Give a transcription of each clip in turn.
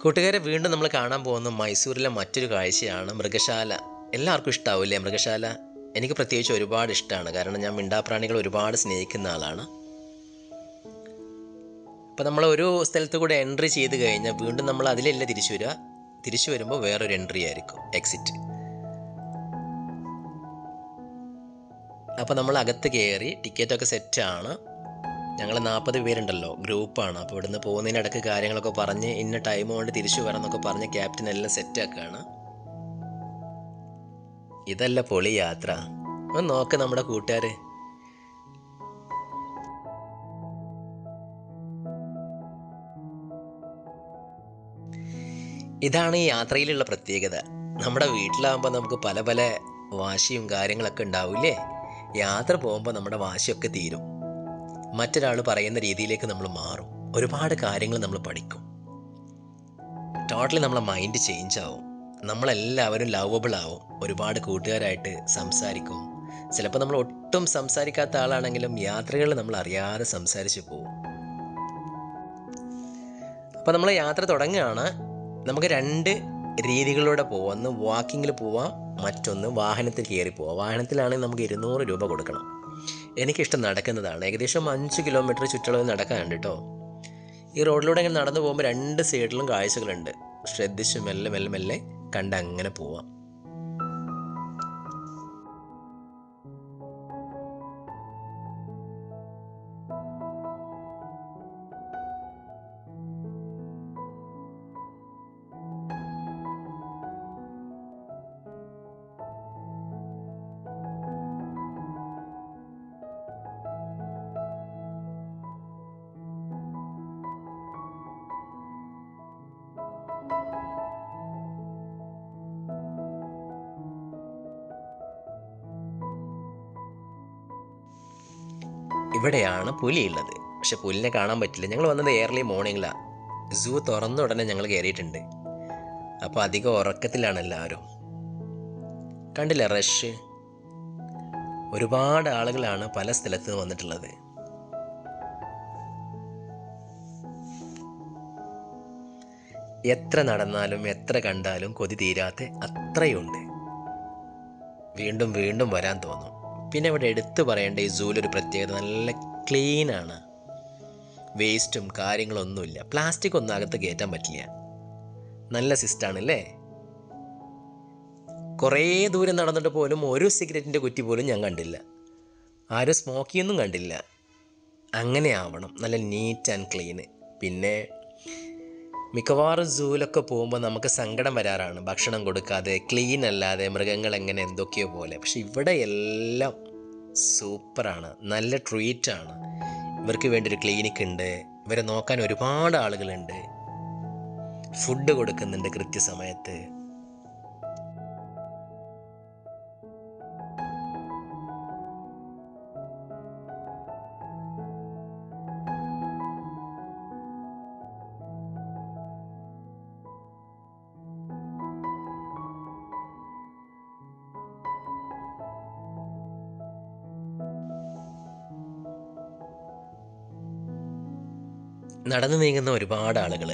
കൂട്ടുകാരെ വീണ്ടും നമ്മൾ കാണാൻ പോകുന്ന മൈസൂരിലെ മറ്റൊരു കാഴ്ചയാണ് മൃഗശാല. എല്ലാവർക്കും ഇഷ്ടാവില്ലേ മൃഗശാല? എനിക്ക് പ്രത്യേകിച്ച് ഒരുപാട് ഇഷ്ടമാണ് കാരണം ഞാൻ മിണ്ടാപ്രാണികൾ ഒരുപാട് സ്നേഹിക്കുന്ന ആളാണ്. അപ്പോൾ നമ്മൾ ഒരു സ്ഥലത്ത് കൂടെ എൻട്രി ചെയ്ത് കഴിഞ്ഞാൽ വീണ്ടും നമ്മൾ അതിലല്ല തിരിച്ചു വരിക? തിരിച്ചു വരുമ്പോൾ വേറൊരു എൻട്രി ആയിരിക്കും. എക്സിറ്റ് അപ്പോൾ നമ്മൾ അകത്ത് കയറി ടിക്കറ്റൊക്കെ സെറ്റാണ് ഞങ്ങൾ നാൽപ്പത് പേരുണ്ടല്ലോ ഗ്രൂപ്പാണ്. അപ്പോൾ ഇവിടുന്ന് പോകുന്നതിനിടക്ക് കാര്യങ്ങളൊക്കെ പറഞ്ഞ് ഇന്ന ടൈം കൊണ്ട് തിരിച്ചു വരാം എന്നൊക്കെ പറഞ്ഞ് ക്യാപ്റ്റൻ എല്ലാം സെറ്റാക്കുകയാണ് ഇതല്ല പൊളി യാത്ര. ഒന്ന് നോക്ക് നമ്മുടെ കൂട്ടുകാർ ഇതാണ് ഈ യാത്രയിലുള്ള പ്രത്യേകത. നമ്മുടെ വീട്ടിലാകുമ്പോൾ നമുക്ക് പല പല വാശിയും കാര്യങ്ങളൊക്കെ ഉണ്ടാവില്ലേ? യാത്ര പോകുമ്പോൾ നമ്മുടെ വാശിയൊക്കെ തീരും. മറ്റൊരാൾ പറയുന്ന രീതിയിലേക്ക് നമ്മൾ മാറും. ഒരുപാട് കാര്യങ്ങൾ നമ്മൾ പഠിക്കും. ടോട്ടലി നമ്മളെ മൈൻഡ് ചേഞ്ച് ആവും. നമ്മളെല്ലാവരും ലവബിൾ ആവും. ഒരുപാട് കൂട്ടുകാരായിട്ട് സംസാരിക്കും. ചിലപ്പോൾ നമ്മൾ ഒട്ടും സംസാരിക്കാത്ത ആളാണെങ്കിലും യാത്രകളിൽ നമ്മൾ അറിയാതെ സംസാരിച്ച് പോകും അപ്പോൾ നമ്മൾ യാത്ര തുടങ്ങുകയാണ്. നമുക്ക് രണ്ട് രീതികളിലൂടെ പോവാം. ഒന്ന് വാക്കിങ്ങിൽ പോവാം. മറ്റൊന്ന് വാഹനത്തിൽ കയറി പോവാം. വാഹനത്തിലാണെങ്കിൽ നമുക്ക് ഇരുന്നൂറ് രൂപ കൊടുക്കണം. എനിക്കിഷ്ടം നടക്കുന്നതാണ്. ഏകദേശം അഞ്ച് കിലോമീറ്റർ ചുറ്റളവ് നടക്കാനുണ്ട് കേട്ടോ ഈ റോഡിലൂടെ ഇങ്ങനെ നടന്നു പോകുമ്പോൾ രണ്ട് സൈഡിലും കാഴ്ചകളുണ്ട്. ശ്രദ്ധിച്ച് മെല്ലെ മെല്ലെ മെല്ലെ കണ്ട് അങ്ങനെ പോവാം. ഇവിടെയാണ് പുലിയുള്ളത്. പക്ഷെ പുലിനെ കാണാൻ പറ്റില്ല. ഞങ്ങൾ വന്നത് എയർലി മോർണിംഗിലാണ് സൂ തുറന്ന ഉടനെ ഞങ്ങൾ കയറിയിട്ടുണ്ട് അപ്പോൾ അധികം ഉറക്കത്തിലാണ് എല്ലാവരും. കണ്ടില്ല റഷ് ഒരുപാട് ആളുകളാണ് പല സ്ഥലത്ത് നിന്ന് വന്നിട്ടുള്ളത്. എത്ര നടന്നാലും എത്ര കണ്ടാലും കൊതി തീരാത്ത അത്രയുണ്ട്. വീണ്ടും വീണ്ടും വരാൻ തോന്നും. പിന്നെ ഇവിടെ എടുത്തു പറയേണ്ട ഈ സൂലൊരു പ്രത്യേകത നല്ല ക്ലീനാണ് വേസ്റ്റും കാര്യങ്ങളൊന്നുമില്ല. പ്ലാസ്റ്റിക് ഒന്നും അകത്ത് കയറ്റാൻ പറ്റില്ല. നല്ല സിസ്റ്റാണ് അല്ലേ? കുറേ ദൂരം നടന്നിട്ട് പോലും ഒരു സിഗരറ്റിന്റെ കുറ്റി പോലും ഞാൻ കണ്ടില്ല. ആരും സ്മോക്ക് ചെയ്യുന്നും കണ്ടില്ല. അങ്ങനെ ആവണം. നല്ല നീറ്റ് ആൻഡ് ക്ലീന് പിന്നെ മിക്കവാറും സൂവിലൊക്കെ പോകുമ്പോൾ നമുക്ക് സങ്കടം വരാറാണ്. ഭക്ഷണം കൊടുക്കാതെ ക്ലീൻ അല്ലാതെ മൃഗങ്ങൾ എങ്ങനെ എന്തൊക്കെയോ പോലെ. പക്ഷെ ഇവിടെ എല്ലാം സൂപ്പറാണ് നല്ല ട്രീറ്റാണ് ഇവർക്ക് വേണ്ടി ഒരു ക്ലിനിക്ക് ഉണ്ട്. ഇവരെ നോക്കാൻ ഒരുപാട് ആളുകളുണ്ട്. ഫുഡ് കൊടുക്കുന്നുണ്ട് കൃത്യസമയത്ത്. നടന്നു നീങ്ങുന്ന ഒരുപാട് ആളുകൾ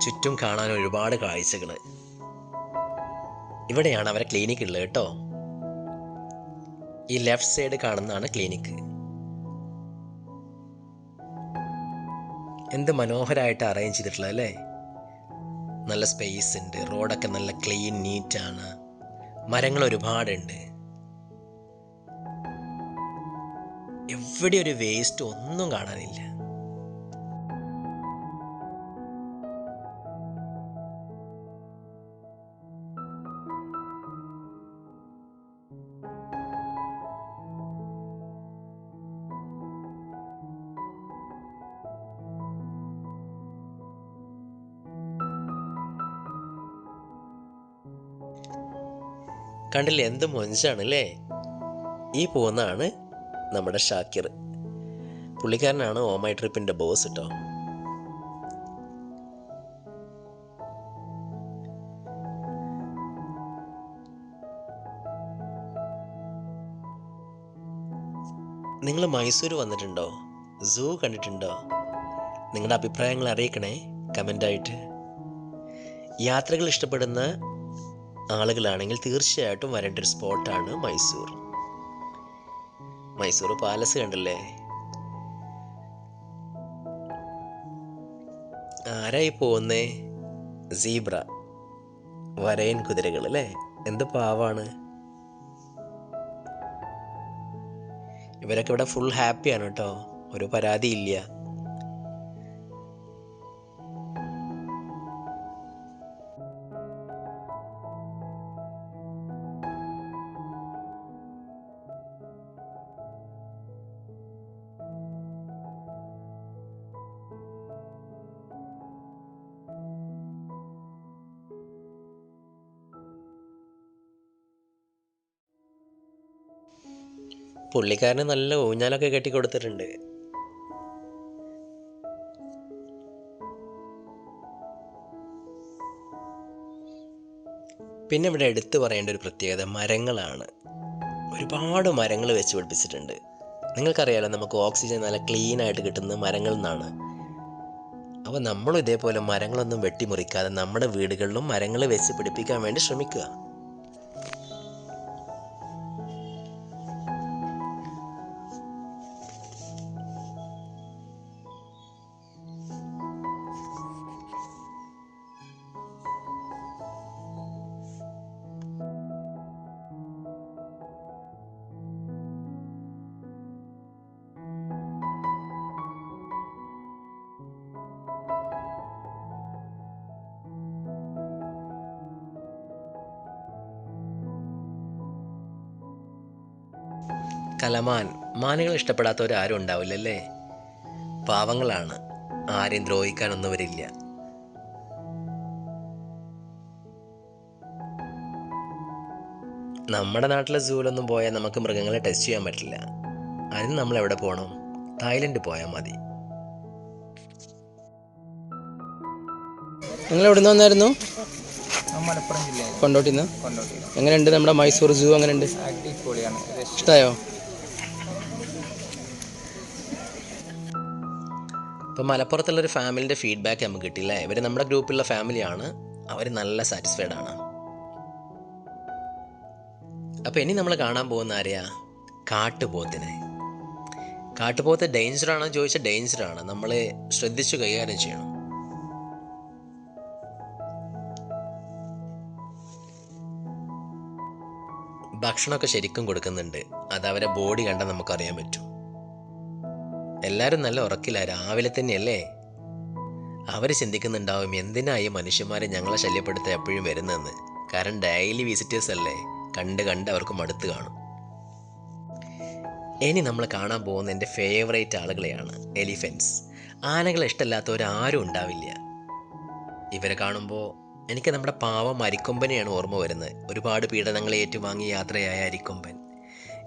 ചുറ്റും കാണാൻ ഒരുപാട് കാഴ്ചകൾ ഇവിടെയാണ് അവരെ ക്ലിനിക്ക് ഉള്ളത് കേട്ടോ. ഈ ലെഫ്റ്റ് സൈഡ് കാണുന്നതാണ് ക്ലിനിക്ക് എന്ത് മനോഹരമായിട്ട് അറേഞ്ച് ചെയ്തിട്ടുള്ളത് അല്ലേ? നല്ല സ്പേസ് ഉണ്ട്. റോഡൊക്കെ നല്ല ക്ലീൻ നീറ്റാണ് മരങ്ങൾ ഒരുപാടുണ്ട്. എവിടെ ഒരു വേസ്റ്റ് ഒന്നും കാണാനില്ല. കണ്ടില്ലേ? എന്ത് മൊഞ്ചാണ് അല്ലേ ഈ പോകുന്നതാണ് നമ്മുടെ ഷാക്കിർ. പുള്ളിക്കാരനാണ് ഓമൈ ട്രിപ്പിന്റെ ബോസ് കേട്ടോ നിങ്ങൾ മൈസൂർ വന്നിട്ടുണ്ടോ? സൂ കണ്ടിട്ടുണ്ടോ? നിങ്ങളുടെ അഭിപ്രായങ്ങൾ അറിയിക്കണേ കമന്റായിട്ട് യാത്രകൾ ഇഷ്ടപ്പെടുന്ന ആളുകളാണെങ്കിൽ തീർച്ചയായിട്ടും വരേണ്ട ഒരു സ്പോട്ടാണ് മൈസൂർ. മൈസൂർ പാലസ് കണ്ടല്ലേ? ആരായി പോകുന്നേ? സീബ്ര. വരയൻ കുതിരകൾ അല്ലേ? എന്ത് പാവാണ്? ഇവരൊക്കെ ഇവിടെ ഫുൾ ഹാപ്പിയാണ് കേട്ടോ. ഒരു പരാതിയില്ല. പുള്ളിക്കാരന് നല്ല ഊഞ്ഞാലൊക്കെ കെട്ടി കൊടുത്തിട്ടുണ്ട് പിന്നെ ഇവിടെ എടുത്തു പറയേണ്ട ഒരു പ്രത്യേകത മരങ്ങളാണ്. ഒരുപാട് മരങ്ങൾ വെച്ച് പിടിപ്പിച്ചിട്ടുണ്ട്. നിങ്ങൾക്കറിയാലോ നമുക്ക് ഓക്സിജൻ നല്ല ക്ലീൻ ആയിട്ട് കിട്ടുന്നത് മരങ്ങളിൽ നിന്നാണ് അപ്പോൾ നമ്മളും ഇതേപോലെ മരങ്ങളൊന്നും വെട്ടിമുറിക്കാതെ നമ്മുടെ വീടുകളിലും മരങ്ങൾ വെച്ച് പിടിപ്പിക്കാൻ വേണ്ടി ശ്രമിക്കുക. കലമാൻ. മാനുകൾ ഇഷ്ടപ്പെടാത്തവരാരും ഉണ്ടാവില്ലല്ലേ? പാവങ്ങളാണ്. ആരെയും ദ്രോഹിക്കാനൊന്നും വരില്ല നമ്മുടെ നാട്ടിലെ സൂവിലൊന്നും പോയാൽ നമുക്ക് മൃഗങ്ങളെ ടെസ്റ്റ് ചെയ്യാൻ പറ്റില്ല. അതിന് നമ്മൾ എവിടെ പോകണം തായ്ലൻഡ് പോയാൽ മതി. നിങ്ങൾ എവിടെ നിന്ന് വന്നായിരുന്നു കൊണ്ടോട്ടിന്ന്? എങ്ങനെയുണ്ട് നമ്മുടെ മൈസൂർ സൂ അങ്ങനെയുണ്ട് ഇഷ്ടമായോ ഇപ്പോൾ മലപ്പുറത്തുള്ളൊരു ഫാമിലിന്റെ ഫീഡ്ബാക്ക് നമുക്ക് കിട്ടിയില്ലേ. ഇവർ നമ്മുടെ ഗ്രൂപ്പിലുള്ള ഫാമിലിയാണ് അവർ നല്ല സാറ്റിസ്ഫൈഡ് ആണ്. അപ്പോൾ ഇനി നമ്മൾ കാണാൻ പോകുന്ന ആരെയാ? കാട്ടുപോത്തിനെ. കാട്ടുപോത്ത് ഡേഞ്ചർ ആണോ ചോദിച്ചാൽ ഡേഞ്ചർ ആണ്. നമ്മൾ ശ്രദ്ധിച്ചു കൈകാര്യം ചെയ്യണം. ഭക്ഷണമൊക്കെ ശരിക്കും കൊടുക്കുന്നുണ്ട്. അത് അവരെ ബോഡി കണ്ടാൽ നമുക്കറിയാൻ പറ്റും. എല്ലാവരും നല്ല ഉറക്കില്ല രാവിലെ തന്നെയല്ലേ? അവർ ചിന്തിക്കുന്നുണ്ടാവും എന്തിനാ ഈ മനുഷ്യന്മാരെ ഞങ്ങളെ ശല്യപ്പെടുത്താൻ എപ്പോഴും വരുന്നതെന്ന്. കാരണം ഡെയിലി വിസിറ്റേഴ്സ് അല്ലേ കണ്ട് കണ്ട് അവർക്ക് മടുത്ത് കാണും. ഇനി നമ്മൾ കാണാൻ പോകുന്ന എന്റെ ഫേവറേറ്റ് ആളുകളെയാണ് എലിഫൻസ് ആനകളെ ഇഷ്ടമല്ലാത്തവരാരും ഉണ്ടാവില്ല. ഇവരെ കാണുമ്പോൾ എനിക്ക് നമ്മുടെ പാവം അരിക്കൊമ്പനെയാണ് ഓർമ്മ വരുന്നത്. ഒരുപാട് പീഡനങ്ങളെ ഏറ്റുവാങ്ങി യാത്രയായ അരിക്കൊമ്പൻ.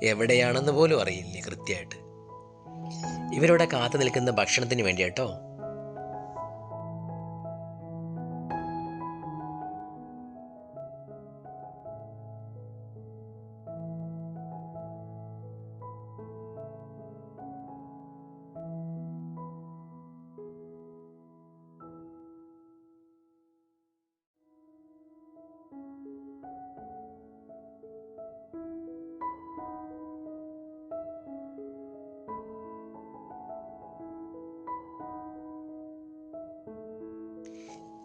എവിടെയാണെന്ന് പോലും അറിയില്ല കൃത്യമായിട്ട്. ഇവരിവിടെ കാത്തു നിൽക്കുന്ന ഭക്ഷണത്തിന് വേണ്ടി കേട്ടോ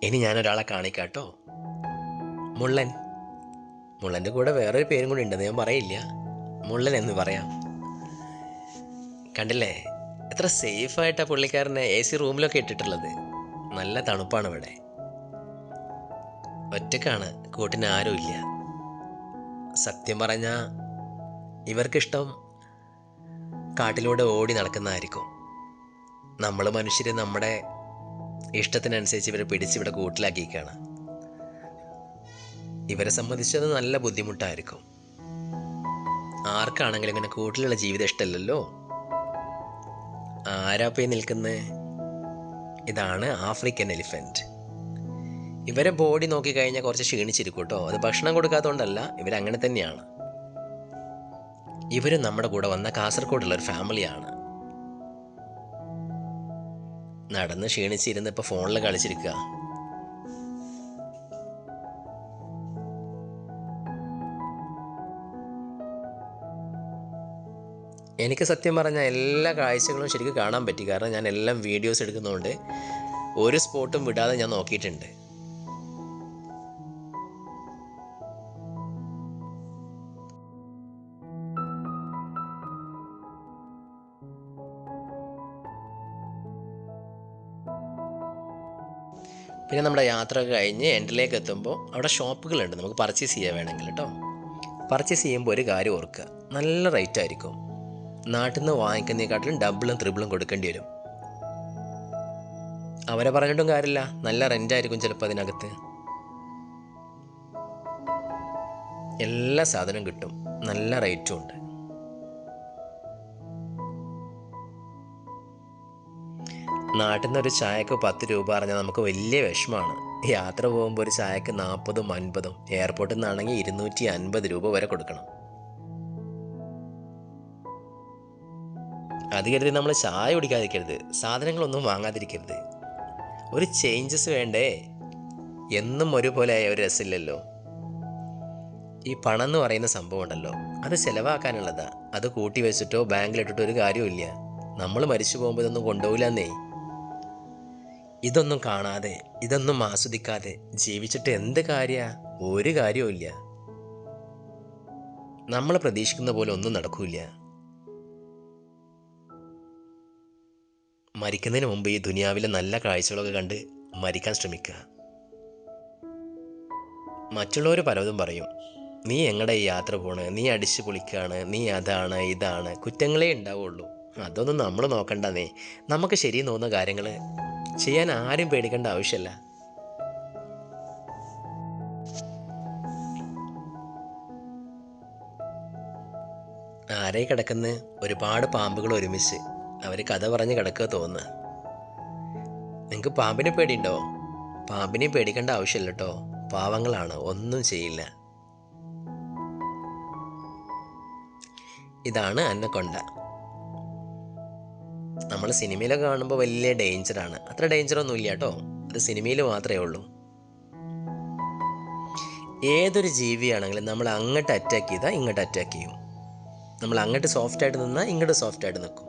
ഇനി ഞാനൊരാളെ കാണിക്കാട്ടോ. മുള്ളൻ. മുള്ളന്റെ കൂടെ വേറൊരു പേരും കൂടി ഉണ്ടെന്ന് ഞാൻ പറയില്ല. മുള്ളൻ എന്ന് പറയാം. കണ്ടില്ലേ? എത്ര സേഫായിട്ടാണ് പുള്ളിക്കാരനെ എ സി റൂമിലൊക്കെ ഇട്ടിട്ടുള്ളത്. നല്ല തണുപ്പാണ് ഇവിടെ. ഒറ്റക്കാണ്. കൂട്ടിന് ആരുമില്ല സത്യം പറഞ്ഞാൽ ഇവർക്കിഷ്ടം കാട്ടിലൂടെ ഓടി നടക്കുന്നതായിരിക്കും. നമ്മൾ മനുഷ്യർ നമ്മുടെ ഇഷ്ടത്തിനനുസരിച്ച് ഇവരെ പിടിച്ച് ഇവിടെ കൂട്ടിലാക്കിയിരിക്കുകയാണ്. ഇവരെ സംബന്ധിച്ചത് നല്ല ബുദ്ധിമുട്ടായിരിക്കും. ആർക്കാണെങ്കിലും ഇങ്ങനെ കൂട്ടിലുള്ള ജീവിതം ഇഷ്ടമല്ലല്ലോ? ആരാ പോയി നിൽക്കുന്നത് ഇതാണ് ആഫ്രിക്കൻ എലിഫന്റ് ഇവരെ ബോഡി നോക്കിക്കഴിഞ്ഞാൽ കുറച്ച് ക്ഷീണിച്ചിരിക്കും കേട്ടോ. അത് ഭക്ഷണം കൊടുക്കാത്തതുകൊണ്ടല്ല ഇവരങ്ങനെ തന്നെയാണ്. ഇവരും നമ്മുടെ കൂടെ വന്ന കാസർഗോഡുള്ള ഒരു ഫാമിലിയാണ്. നടന്ന് ക്ഷീണിച്ചിരുന്ന് ഇപ്പൊ ഫോണിൽ കളിച്ചിരിക്കുക എനിക്ക് സത്യം പറഞ്ഞാൽ എല്ലാ കാഴ്ചകളും ശരിക്കും കാണാൻ പറ്റി. കാരണം ഞാൻ എല്ലാം വീഡിയോസ് എടുക്കുന്നതുകൊണ്ട് ഒരു സ്പോട്ടും വിടാതെ ഞാൻ നോക്കിയിട്ടുണ്ട്. പിന്നെ നമ്മുടെ യാത്ര കഴിഞ്ഞ് എൻഡിലേക്ക് എത്തുമ്പോൾ അവിടെ ഷോപ്പുകളുണ്ട്. നമുക്ക് പർച്ചേസ് ചെയ്യാൻ വേണമെങ്കിൽ കേട്ടോ പർച്ചേസ് ചെയ്യുമ്പോൾ ഒരു കാര്യം ഓർക്കുക. നല്ല റേറ്റ് ആയിരിക്കും. നാട്ടിൽ നിന്ന് വാങ്ങിക്കുന്നതിനെക്കാട്ടിലും ഡബിളും ത്രിബിളും കൊടുക്കേണ്ടി വരും. അവരെ പറഞ്ഞിട്ടും കാര്യമില്ല. നല്ല റെന്റ് ആയിരിക്കും ചിലപ്പോൾ അതിനകത്ത്. എല്ലാ സാധനവും കിട്ടും. നല്ല റേറ്റും ഉണ്ട്. നാട്ടിൽ നിന്ന് ഒരു ചായക്ക് പത്ത് രൂപ പറഞ്ഞാൽ നമുക്ക് വലിയ വിഷമമാണ് യാത്ര പോകുമ്പോൾ ഒരു ചായക്ക് നാൽപ്പതും അൻപതും എയർപോർട്ടിൽ നിന്നാണെങ്കിൽ ഇരുന്നൂറ്റി അൻപത് രൂപ വരെ കൊടുക്കണം. അത് കരുതി നമ്മൾ ചായ കുടിക്കാതിരിക്കരുത്. സാധനങ്ങളൊന്നും വാങ്ങാതിരിക്കരുത്. ഒരു ചേഞ്ചസ് വേണ്ടേ? എന്നും ഒരുപോലെ ആയ ഒരു രസമില്ലല്ലോ. ഈ പണം എന്ന് പറയുന്ന സംഭവം ഉണ്ടല്ലോ. അത് ചിലവാക്കാനുള്ളതാ. അത് കൂട്ടി വെച്ചിട്ടോ ബാങ്കിലിട്ടിട്ടോ ഒരു കാര്യമില്ല നമ്മൾ മരിച്ചു പോകുമ്പോൾ ഇതൊന്നും കൊണ്ടുപോകില്ലെന്നേ ഇതൊന്നും കാണാതെ ഇതൊന്നും ആസ്വദിക്കാതെ ജീവിച്ചിട്ട് എന്ത് കാര്യ? ഒരു കാര്യവും ഇല്ല. നമ്മൾ പ്രതീക്ഷിക്കുന്ന പോലെ ഒന്നും നടക്കൂല മരിക്കുന്നതിന് മുമ്പ് ഈ ദുനിയാവിലെ നല്ല കാഴ്ചകളൊക്കെ കണ്ട് മരിക്കാൻ ശ്രമിക്കുക. മറ്റുള്ളവർ പലതും പറയും. നീ എങ്ങടെ ഈ യാത്ര പോണ്? നീ അടിച്ചു പൊളിക്കുകയാണ് നീ അതാണ് ഇതാണ്? കുറ്റങ്ങളേ ഉണ്ടാവുള്ളൂ. അതൊന്നും നമ്മൾ നോക്കണ്ടേ നമുക്ക് ശരി തോന്നുന്ന കാര്യങ്ങൾ ചെയ്യാൻ ആരും പേടിക്കേണ്ട ആവശ്യമില്ല. ആരെ കിടക്കുന്ന? ഒരുപാട് പാമ്പുകൾ ഒരുമിച്ച്. അവർ കഥ പറഞ്ഞ് കിടക്കുക തോന്നുന്നു. നിങ്ങൾക്ക് പാമ്പിനെ പേടിയുണ്ടോ? പാമ്പിനെ പേടിക്കേണ്ട ആവശ്യമില്ല കേട്ടോ. പാവങ്ങളാണ് ഒന്നും ചെയ്യില്ല. ഇതാണ് അന്നക്കൊണ്ട നമ്മൾ സിനിമയിലൊക്കെ കാണുമ്പോൾ വലിയ ഡേഞ്ചറാണ്. അത്ര ഡേഞ്ചറൊന്നും ഇല്ല കേട്ടോ. അത് സിനിമയിൽ മാത്രമേ ഉള്ളൂ. ഏതൊരു ജീവിയാണെങ്കിലും നമ്മൾ അങ്ങോട്ട് അറ്റാക്ക് ചെയ്താൽ ഇങ്ങോട്ട് അറ്റാക്ക് ചെയ്യും. നമ്മൾ അങ്ങോട്ട് സോഫ്റ്റ് ആയിട്ട് നിന്നാൽ ഇങ്ങോട്ട് സോഫ്റ്റ് ആയിട്ട് നിൽക്കും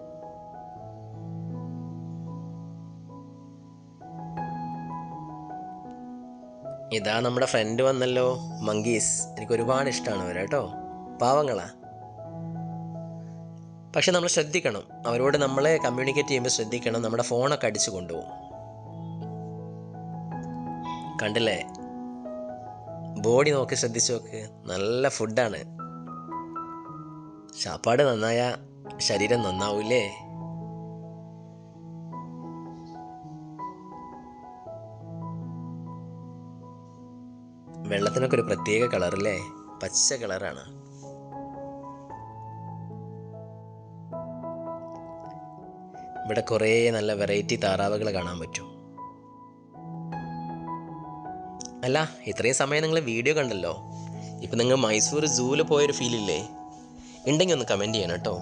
ഇതാ നമ്മുടെ ഫ്രണ്ട് വന്നല്ലോ മങ്കീസ്. എനിക്ക് ഒരുപാട് ഇഷ്ടമാണ് അവർ കേട്ടോ. പാവങ്ങളാ. പക്ഷെ നമ്മൾ ശ്രദ്ധിക്കണം. അവരോട് നമ്മളെ കമ്മ്യൂണിക്കേറ്റ് ചെയ്യുമ്പോൾ ശ്രദ്ധിക്കണം. നമ്മുടെ ഫോണൊക്കെ അടിച്ചു കൊണ്ടുപോകും. കണ്ടില്ലേ? ബോഡി നോക്കി ശ്രദ്ധിച്ചു നോക്ക്. നല്ല ഫുഡാണ് ചാപ്പാട് നന്നായ ശരീരം നന്നാവൂലേ വെള്ളത്തിനൊക്കെ ഒരു പ്രത്യേക കളറല്ലേ പച്ച കളറാണ് ഇവിടെ കുറേ നല്ല വെറൈറ്റി താറാവുകൾ കാണാൻ പറ്റും. അല്ല ഇത്രയും സമയം നിങ്ങൾ വീഡിയോ കണ്ടല്ലോ. ഇപ്പം നിങ്ങൾ മൈസൂർ സൂവിൽ പോയൊരു ഫീലില്ലേ ഉണ്ടെങ്കിൽ ഒന്ന് കമന്റ് ചെയ്യണം കേട്ടോ.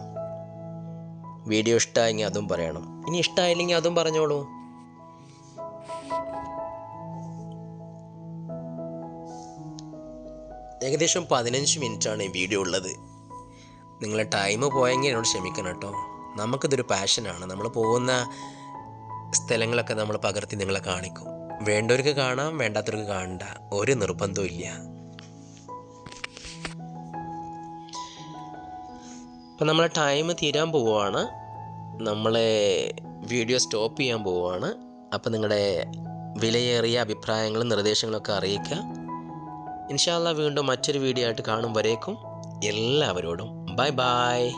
വീഡിയോ ഇഷ്ടമായെങ്കിൽ അതും പറയണം. ഇനി ഇഷ്ടമായില്ലെങ്കിൽ അതും പറഞ്ഞോളൂ. ഏകദേശം പതിനഞ്ച് മിനിറ്റാണ് ഈ വീഡിയോ ഉള്ളത്. നിങ്ങളെ ടൈം പോയെങ്കിൽ എന്നോട് ക്ഷമിക്കണം കേട്ടോ. നമുക്കിതൊരു പാഷനാണ് നമ്മൾ പോകുന്ന സ്ഥലങ്ങളൊക്കെ നമ്മൾ പകർത്തി നിങ്ങളെ കാണിക്കും. വേണ്ടവർക്ക് കാണാം വേണ്ടാത്തവർക്ക് കാണണ്ട ഒരു നിർബന്ധവും ഇല്ല. അപ്പം നമ്മളെ ടൈം തീരാൻ പോവുകയാണ് നമ്മളെ വീഡിയോ സ്റ്റോപ്പ് ചെയ്യാൻ പോവുകയാണ് അപ്പം നിങ്ങളുടെ വിലയേറിയ അഭിപ്രായങ്ങളും നിർദ്ദേശങ്ങളൊക്കെ അറിയിക്കുക. ഇൻഷാല്ല വീണ്ടും മറ്റൊരു വീഡിയോ ആയിട്ട് കാണും വരേക്കും. എല്ലാവരോടും. ബൈ ബൈ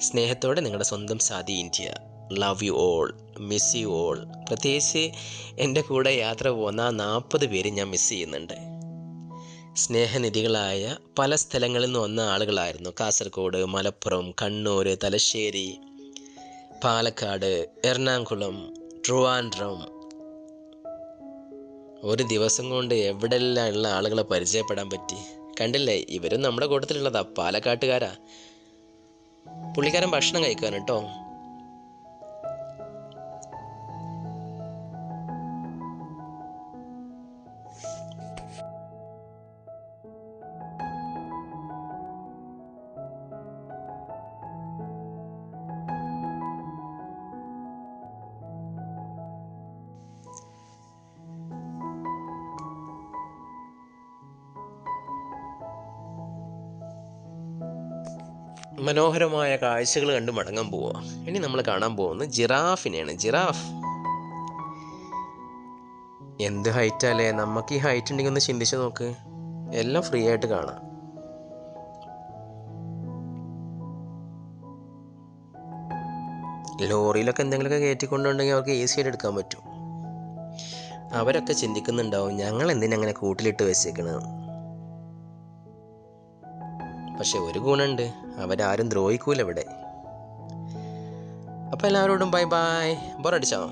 സ്നേഹത്തോടെ നിങ്ങളുടെ സ്വന്തം Sadi India. Love you all miss you all പ്രത്യേകിച്ച് എന്റെ കൂടെ യാത്ര പോകുന്ന നാൽപ്പത് പേര് ഞാൻ മിസ് ചെയ്യുന്നുണ്ട്. സ്നേഹനിധികളായ പല സ്ഥലങ്ങളിൽ നിന്ന് വന്ന ആളുകളായിരുന്നു. കാസർഗോഡ് മലപ്പുറം കണ്ണൂർ തലശ്ശേരി പാലക്കാട് എറണാകുളം ട്രുവാൻഡ്രം. ഒരു ദിവസം കൊണ്ട് എവിടെയെല്ലാം ഉള്ള ആളുകളെ പരിചയപ്പെടാൻ പറ്റി? കണ്ടില്ലേ? ഇവരും നമ്മുടെ കൂട്ടത്തിലുള്ളതാ. പാലക്കാട്ടുകാരാ. പുള്ളിക്കാരൻ ഭക്ഷണം കഴിക്കാൻ കേട്ടോ. മനോഹരമായ കാഴ്ചകൾ കണ്ട് മടങ്ങാൻ പോവുക ഇനി നമ്മൾ കാണാൻ പോകുന്നത് ജിറാഫിനെയാണ്. ജിറാഫ്. എന്ത് ഹൈറ്റല്ലേ നമുക്ക് ഈ ഹൈറ്റ് ഉണ്ടെങ്കിൽ ഒന്ന് ചിന്തിച്ച് നോക്ക്. എല്ലാം ഫ്രീ ആയിട്ട് കാണാം. ലോറിയിലൊക്കെ എന്തെങ്കിലുമൊക്കെ കയറ്റിക്കൊണ്ടുണ്ടെങ്കിൽ അവർക്ക് ഈസി ആയിട്ട് എടുക്കാൻ പറ്റും. അവരൊക്കെ ചിന്തിക്കുന്നുണ്ടാവും ഞങ്ങൾ എന്തിനാ അങ്ങനെ കൂട്ടിലിട്ട് വെച്ചേക്കണത്? പക്ഷെ ഒരു ഗുണമുണ്ട്. അവരാരും ദ്രോഹിക്കൂല ഇവിടെ. അപ്പോൾ എല്ലാവരോടും ബൈ ബൈ ബോറടിച്ചോ